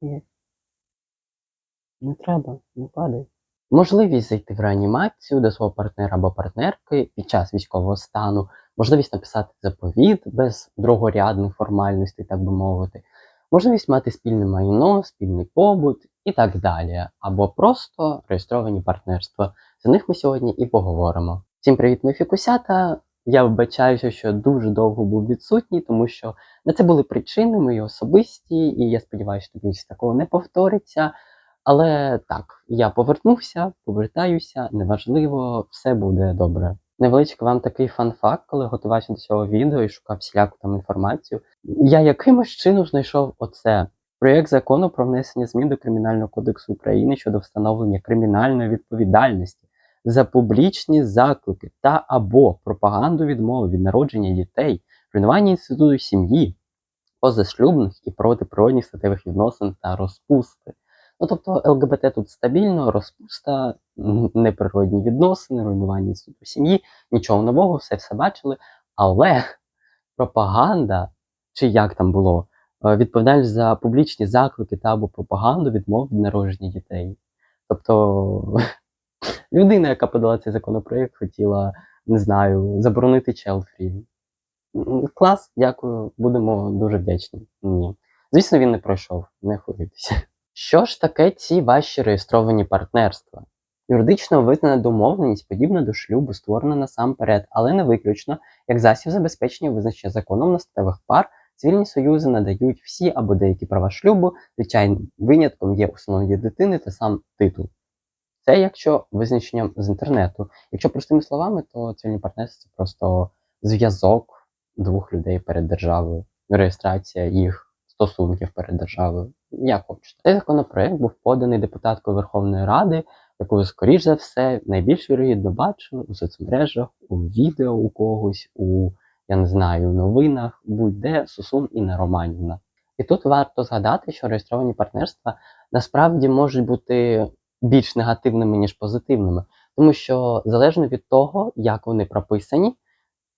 Ні. Не треба, не падай. Можливість зайти в реанімацію до свого партнера або партнерки під час військового стану, можливість написати заповіт без другорядних формальностей, так би мовити, можливість мати спільне майно, спільний побут і так далі, або просто реєстровані партнерства. За них ми сьогодні і поговоримо. Всім привіт, ми фікусята. Я вбачаюся, що дуже довго був відсутній, тому що на це були причини мої особисті, і я сподіваюся, що більше такого не повториться. Але так, я повернувся, повертаюся, неважливо, все буде добре. Невеличкий вам такий фан-факт, коли готувався до цього відео і шукав всіляку там інформацію. Я якимось чином знайшов оце. Проєкт закону про внесення змін до Кримінального кодексу України щодо встановлення кримінальної відповідальності за публічні заклики та або пропаганду відмови від народження дітей, руйнування інституту сім'ї, позашлюбних і протиприродних статевих відносин та розпусти. Ну тобто ЛГБТ тут стабільно, розпуста, неприродні відносини, руйнування інституту сім'ї, нічого нового, все все бачили. Але пропаганда, чи як там було, е, відповідальність за публічні заклики та або пропаганду відмов від народження дітей. Тобто людина, яка подала цей законопроект, хотіла, не знаю, заборонити челфрі. Клас, дякую, будемо дуже вдячні. Ні. Звісно, він не пройшов, не хвилюйтеся. Що ж таке ці ваші реєстровані партнерства? Юридично визнана домовленість, подібна до шлюбу, створена насамперед, але не виключно, як засіб забезпечення визначення законом настатевих пар, цивільні союзи надають всі або деякі права шлюбу, звичайним винятком є усиновлення дитини та сам титул. Це якщо визначенням з інтернету. Якщо простими словами, то цивільні партнерство це просто зв'язок двох людей перед державою, реєстрація їх стосунків перед державою. Як хочете. Цей законопроект був поданий депутаткою Верховної Ради, яку ви, скоріш за все, найбільш вірогідно бачили у соцмережах, у відео у когось, у я не знаю, новинах, будь-де Сусун Інна Романівна. І тут варто згадати, що реєстровані партнерства насправді можуть бути більш негативними, ніж позитивними, тому що залежно від того, як вони прописані,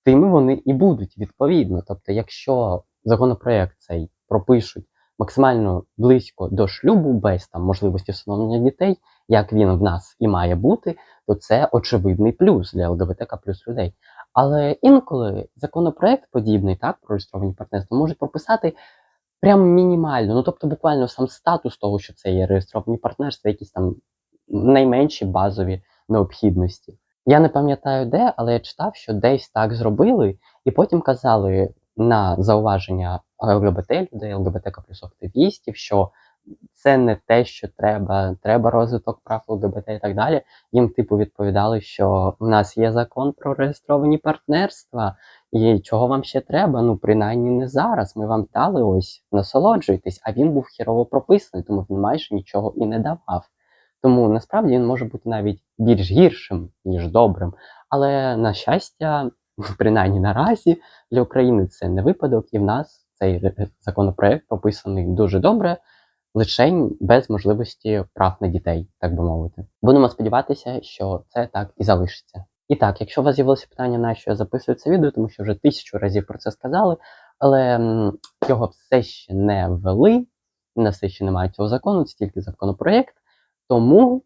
тими вони і будуть відповідно. Тобто, якщо законопроект цей пропишуть максимально близько до шлюбу, без там можливості встановлення дітей, як він в нас і має бути, то це очевидний плюс для ЛГБТК плюс людей. Але інколи законопроект подібний, так, про реєстровані партнерства, можуть прописати прям мінімально. Ну тобто, буквально сам статус того, що це є реєстровані партнерства, якісь там найменші базові необхідності. Я не пам'ятаю де, але я читав, що десь так зробили, і потім казали на зауваження ЛГБТ людей, ЛГБТК плюс активістів, що це не те, що треба, треба розвиток прав ЛГБТ і так далі. Їм, типу, відповідали, що в нас є закон про реєстровані партнерства, і чого вам ще треба? Ну, принаймні не зараз. Ми вам дали ось, насолоджуйтесь, а він був хірово прописаний, тому він майже нічого і не давав. Тому насправді він може бути навіть більш гіршим, ніж добрим. Але на щастя, принаймні наразі для України це не випадок, і в нас цей законопроект прописаний дуже добре, лише без можливості прав на дітей, так би мовити. Будемо сподіватися, що це так і залишиться. І так, якщо у вас з'явилося питання, на що я записую це відео, тому що вже тисячу разів про це сказали, але його все ще не ввели, не все ще немає цього закону, це тільки законопроект. Тому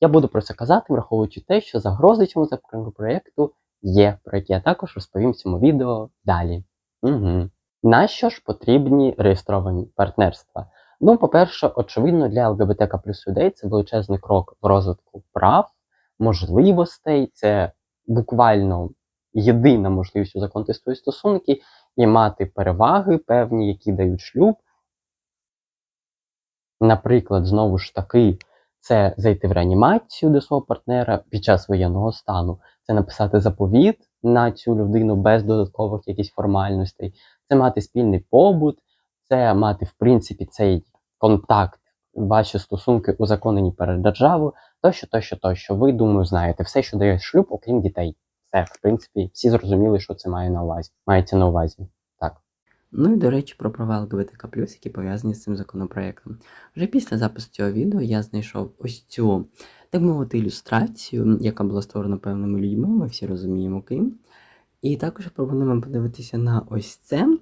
я буду про це казати, враховуючи те, що загрози цьому законопроекту є, про які я також розповім в цьому відео далі. Угу. Нащо ж потрібні реєстровані партнерства? Ну, по-перше, очевидно, для ЛГБТК плюс людей це величезний крок в розвитку прав, можливостей, це буквально єдина можливість узаконити свої стосунки і мати переваги певні, які дають шлюб. Наприклад, знову ж таки, це зайти в реанімацію до свого партнера під час воєнного стану, це написати заповіт на цю людину без додаткових якихось формальностей, це мати спільний побут, це мати, в принципі, цей контакт, ваші стосунки узаконені перед державою, тощо, тощо, тощо. Ви, думаю, знаєте все, що дає шлюб, окрім дітей. Все, в принципі, всі зрозуміли, що це має на увазі. Мається на увазі. Так. Ну і до речі, про права ЛГБТК+, які пов'язані з цим законопроектом. Вже після запису цього відео я знайшов ось цю, так мовити, ілюстрацію, яка була створена певними людьми, ми всі розуміємо ким. І також пропонуємо подивитися на ось це.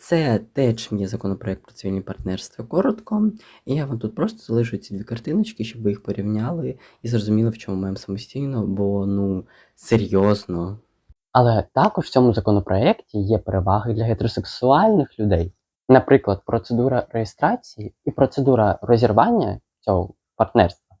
Це теж мій законопроект про цивільні партнерства коротко. І я вам тут просто залишу ці дві картиночки, щоб ви їх порівняли і зрозуміли, в чому маємо самостійно, бо ну серйозно. Але також в цьому законопроекті є переваги для гетеросексуальних людей. Наприклад, процедура реєстрації і процедура розірвання цього партнерства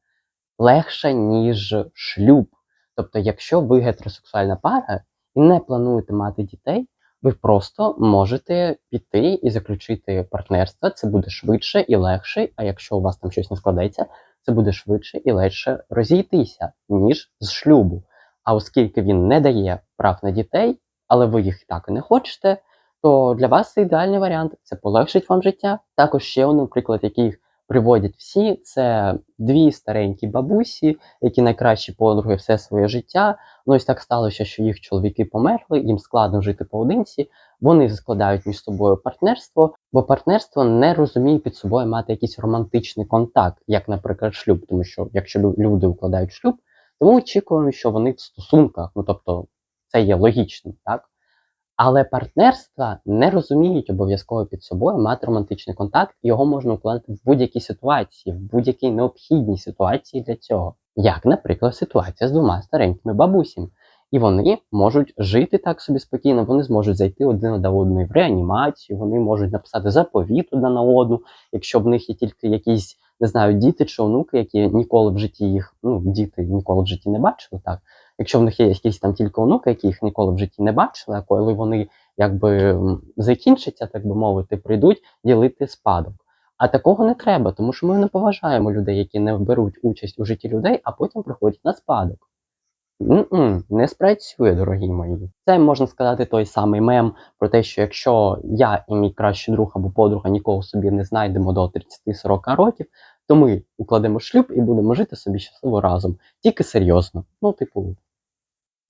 легша, ніж шлюб. Тобто, якщо ви гетеросексуальна пара і не плануєте мати дітей, ви просто можете піти і заключити партнерство. Це буде швидше і легше. А якщо у вас там щось не складеться, це буде швидше і легше розійтися, ніж з шлюбу. А оскільки він не дає прав на дітей, але ви їх так і не хочете, то для вас це ідеальний варіант. Це полегшить вам життя. Також ще один приклад, який приводять всі, це дві старенькі бабусі, які найкращі подруги все своє життя. Ну ось так сталося, що їх чоловіки померли, їм складно жити поодинці. Вони складають між собою партнерство, бо партнерство не розуміє під собою мати якийсь романтичний контакт, як, наприклад, шлюб. Тому що якщо люди укладають шлюб, то ми очікуємо, що вони в стосунках. Ну тобто це є логічним, так? Але партнерства не розуміють обов'язково під собою мати романтичний контакт, його можна укладати в будь-якій ситуації, в будь-якій необхідній ситуації для цього. Як, наприклад, ситуація з двома старенькими бабусями. І вони можуть жити так собі спокійно, вони зможуть зайти один до одної в реанімацію, вони можуть написати заповіт одна на одну, якщо в них є тільки якісь, не знаю, діти чи онуки, які ніколи в житті їх, ну, діти ніколи в житті не бачили, так. Якщо в них є якісь там тільки онуки, які їх ніколи в житті не бачили, а коли вони якби закінчаться, так би мовити, прийдуть ділити спадок. А такого не треба, тому що ми не поважаємо людей, які не беруть участь у житті людей, а потім приходять на спадок. М-м, не спрацює, дорогі мої. Це можна сказати той самий мем про те, що якщо я і мій кращий друг або подруга нікого собі не знайдемо до 30-40 років, то ми укладемо шлюб і будемо жити собі щасливо разом. Тільки серйозно. Ну, типу,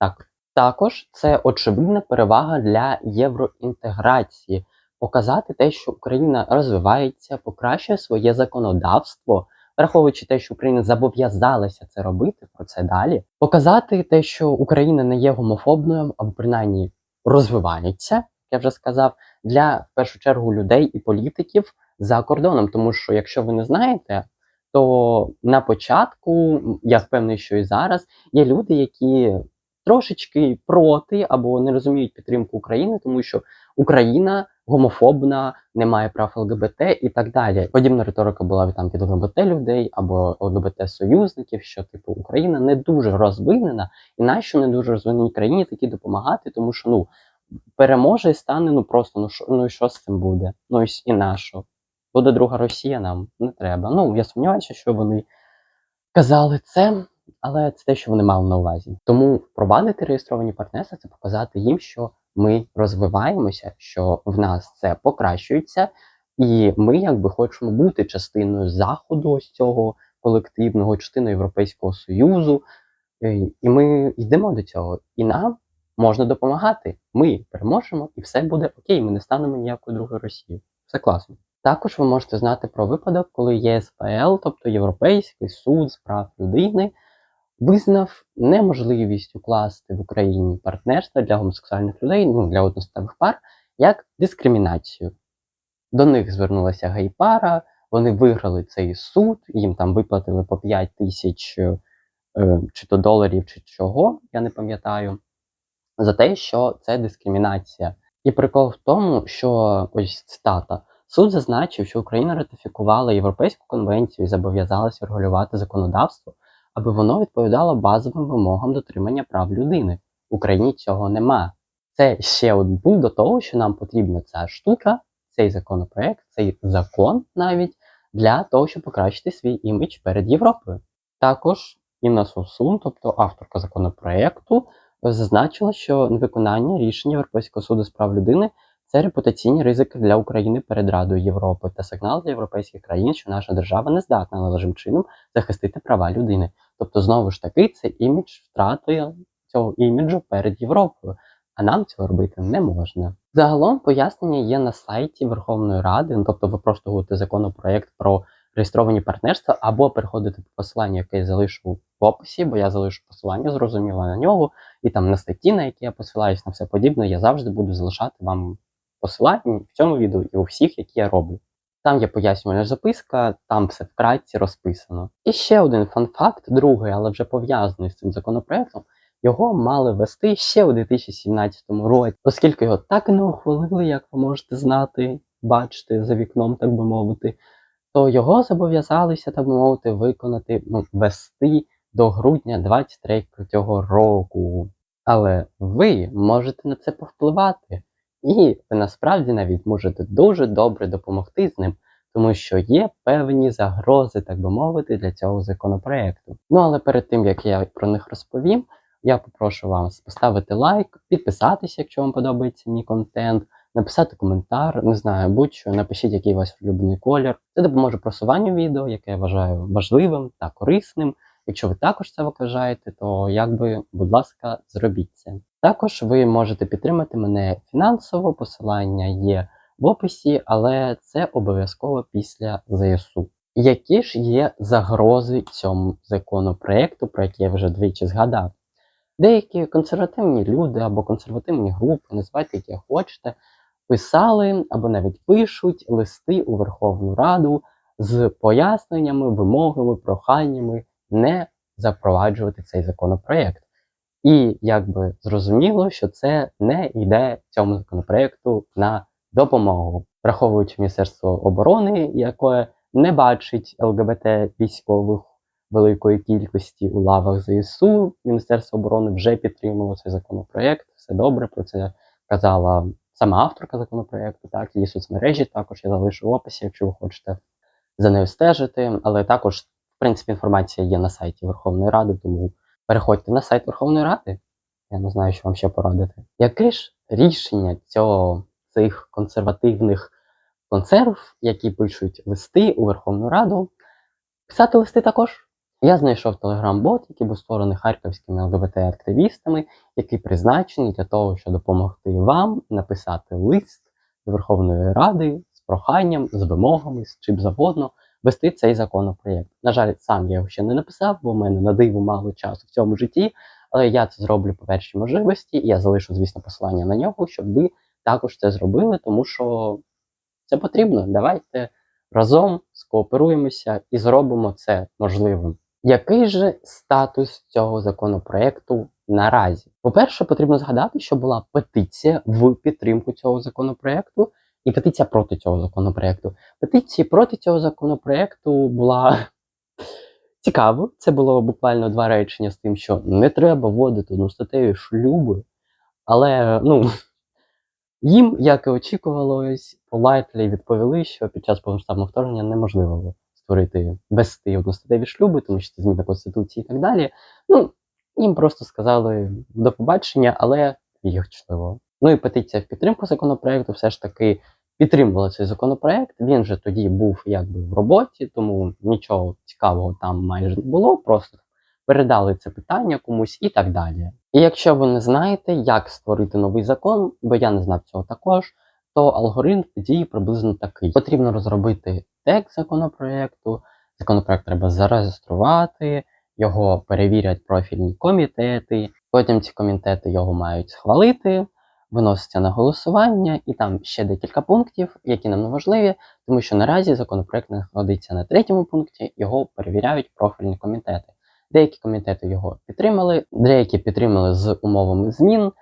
так. Також це очевидна перевага для євроінтеграції. Показати те, що Україна розвивається, покращує своє законодавство, враховуючи те, що Україна зобов'язалася це робити про це далі. Показати те, що Україна не є гомофобною, або принаймні розвивається, як я вже сказав, для в першу чергу людей і політиків за кордоном. Тому що, якщо ви не знаєте, то на початку, я впевнений, що і зараз є люди, які трошечки проти або не розуміють підтримку України, тому що Україна гомофобна, не має прав ЛГБТ і так далі. Подібна риторика була від там від ЛГБТ людей або ЛГБТ союзників, що типу Україна не дуже розвинена, і нащо не дуже розвиненій країні такі допомагати, тому що ну переможе і стане ну просто ну що ну і що з цим буде? Ну і, і нащо? Буде друга Росія нам не треба. Ну я сумніваюся, що вони казали це, але це те, що вони мали на увазі. Тому впровадити реєстровані партнерства це показати їм, що ми розвиваємося, що в нас це покращується, і ми якби хочемо бути частиною заходу ось цього колективного, частиною Європейського Союзу. Е, І ми йдемо до цього. І нам можна допомагати. Ми переможемо, і все буде окей. Ми не станемо ніякою другою Росією. Все класно. Також ви можете знати про випадок, коли ЄСПЛ, тобто Європейський суд з прав людини, визнав неможливість укласти в Україні партнерства для гомосексуальних людей, ну для одностатевих пар, як дискримінацію. До них звернулася гей-пара, вони виграли цей суд, їм там виплатили по 5 тисяч е, чи то доларів, чи чого, я не пам'ятаю, за те, що це дискримінація. І прикол в тому, що ось цитата. Суд зазначив, що Україна ратифікувала Європейську конвенцію і зобов'язалася регулювати законодавство, аби воно відповідало базовим вимогам дотримання прав людини. В Україні цього нема. Це ще один пункт до того, що нам потрібна ця штука, цей законопроект, цей закон навіть для того, щоб покращити свій імідж перед Європою. Також Інна Сосун, тобто авторка законопроекту, зазначила, що невиконання рішення Європейського суду з прав людини це репутаційні ризики для України перед Радою Європи та сигнал для європейських країн, що наша держава не здатна належним чином захистити права людини. Тобто, знову ж таки, це імідж втрати цього іміджу перед Європою, а нам цього робити не можна. Загалом пояснення є на сайті Верховної Ради, ну, тобто ви просто гуглите законопроект про реєстровані партнерства, або переходите по посиланню, яке я залишу в описі, бо я залишу посилання, зрозуміло на нього, і там на статті, на які я посилаюсь, на все подібне, я завжди буду залишати вам посиланні в цьому відео і у всіх, які я роблю. Там є пояснювальна записка, там все вкратці розписано. І ще один фан-факт, другий, але вже пов'язаний з цим законопроектом. Його мали вести ще у 2017 році, оскільки його так не ухвалили, як ви можете знати, бачити за вікном, так би мовити, то його зобов'язалися, так би мовити, виконати, ну, вести до грудня 23 року. Але ви можете на це повпливати, і ви насправді навіть можете дуже добре допомогти з ним, тому що є певні загрози, так би мовити, для цього законопроекту. Ну але перед тим як я про них розповім, я попрошу вас поставити лайк, підписатися, якщо вам подобається мій контент, написати коментар, не знаю, будь-що, напишіть, який у вас улюблений колір. Це допоможе просуванню відео, яке я вважаю важливим та корисним. Якщо ви також це вважаєте, то якби, будь ласка, зробіть це. Також ви можете підтримати мене фінансово, посилання є в описі, але це обов'язково після ЗСУ. Які ж є загрози цьому законопроекту, про який я вже двічі згадав? Деякі консервативні люди або консервативні групи, називайте як хочете, писали або навіть пишуть листи у Верховну Раду з поясненнями, вимогами, проханнями не запроваджувати цей законопроект. І якби зрозуміло, що це не йде цьому законопроекту на допомогу, враховуючи Міністерство оборони, яке не бачить ЛГБТ військових великої кількості у лавах ЗСУ. Міністерство оборони вже підтримало цей законопроект. Все добре про це казала сама авторка законопроекту. Так, її соцмережі також я залишу в описі, якщо ви хочете за нею стежити. Але також, в принципі, інформація є на сайті Верховної Ради, тому переходьте на сайт Верховної Ради. Я не знаю, що вам ще порадити. Яке ж рішення цього цих консервативних консерв, які пишуть листи у Верховну Раду? Писати листи також. Я знайшов телеграм-бот, який був створений харківськими ЛГБТ-активістами, який призначений для того, щоб допомогти вам написати лист до Верховної Ради з проханням, з вимогами, з чим завгодно вести цей законопроєкт. На жаль, сам я його ще не написав, бо в мене на диво мало часу в цьому житті, але я це зроблю по першій можливості, і я залишу, звісно, посилання на нього, щоб ви також це зробили, тому що це потрібно. Давайте разом скооперуємося і зробимо це можливим. Який же статус цього законопроекту наразі? По-перше, потрібно згадати, що була петиція в підтримку цього законопроекту і петиція проти цього законопроекту. Петиції проти цього законопроекту була цікаво. Це було буквально два речення з тим, що не треба вводити одностатеві шлюби, але ну. Їм, як і очікувалось, полайтлі відповіли, що під час повномасштабного вторгнення неможливо створити вести одностатеві шлюби, тому що це зміна конституції і так далі. Ну, їм просто сказали до побачення, але вічливо. Ну і петиція в підтримку законопроекту все ж таки підтримувала цей законопроект. Він же тоді був якби в роботі, тому нічого цікавого там майже не було. Просто передали це питання комусь і так далі. І якщо ви не знаєте, як створити новий закон, бо я не знав цього також, то алгоритм дії приблизно такий: потрібно розробити текст законопроекту, законопроект треба зареєструвати, його перевірять профільні комітети. Потім ці комітети його мають схвалити, виноситься на голосування, і там ще декілька пунктів, які нам важливі, тому що наразі законопроект знаходиться на третьому пункті, його перевіряють профільні комітети. Деякі комітети його підтримали, деякі підтримали з умовами змін,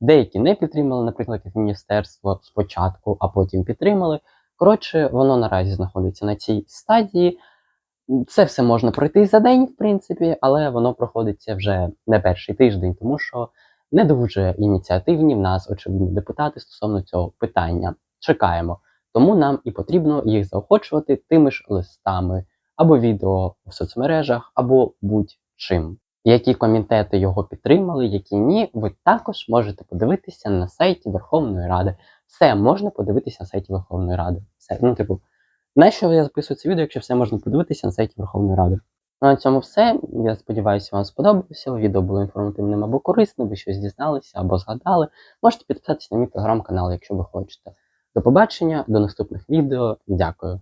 деякі не підтримали, наприклад, як міністерство спочатку, а потім підтримали. Коротше, воно наразі знаходиться на цій стадії. Це все можна пройти за день, в принципі, але воно проходиться вже не перший тиждень, тому що не дуже ініціативні в нас, очевидно, депутати стосовно цього питання. Чекаємо. Тому нам і потрібно їх заохочувати тими ж листами або відео в соцмережах, або будь-чим. Які комітети його підтримали, які ні, ви також можете подивитися на сайті Верховної Ради. Все можна подивитися на сайті Верховної Ради. Все, ну, типу, нащо я записую це відео, якщо все можна подивитися на сайті Верховної Ради? Ну, на цьому все. Я сподіваюся, вам сподобалося. Відео було інформативним або корисним, ви щось дізналися або згадали. Можете підписатися на мій телеграм-канал, якщо ви хочете. До побачення, до наступних відео. Дякую.